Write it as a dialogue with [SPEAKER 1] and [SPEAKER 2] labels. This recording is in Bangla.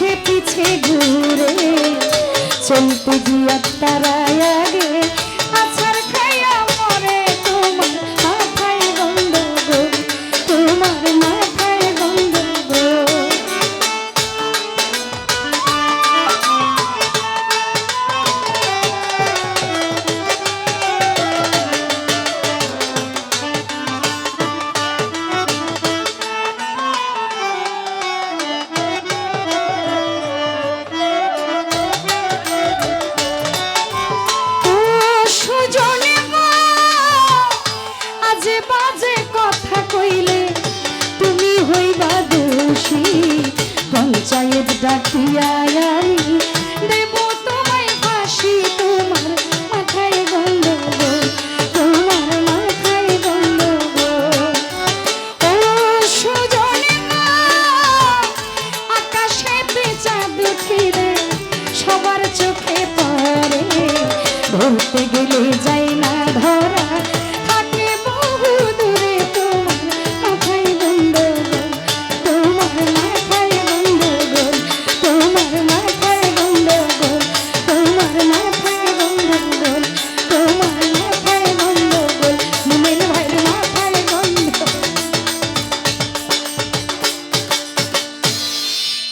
[SPEAKER 1] পিছে পিছে ঘুরে চলতে গিয়া তারা আগে বাজে বাজে কথা কইলে তুমি হইবা দোষী। পঞ্চায়েত ডাকিয়া আয়ারি দেব তোমায় ফাঁসি তোমার মাথায় গন্ধ তোমার মাথায় সবার চোখে পড়ে। ধরতে গেলে যাই না ধরা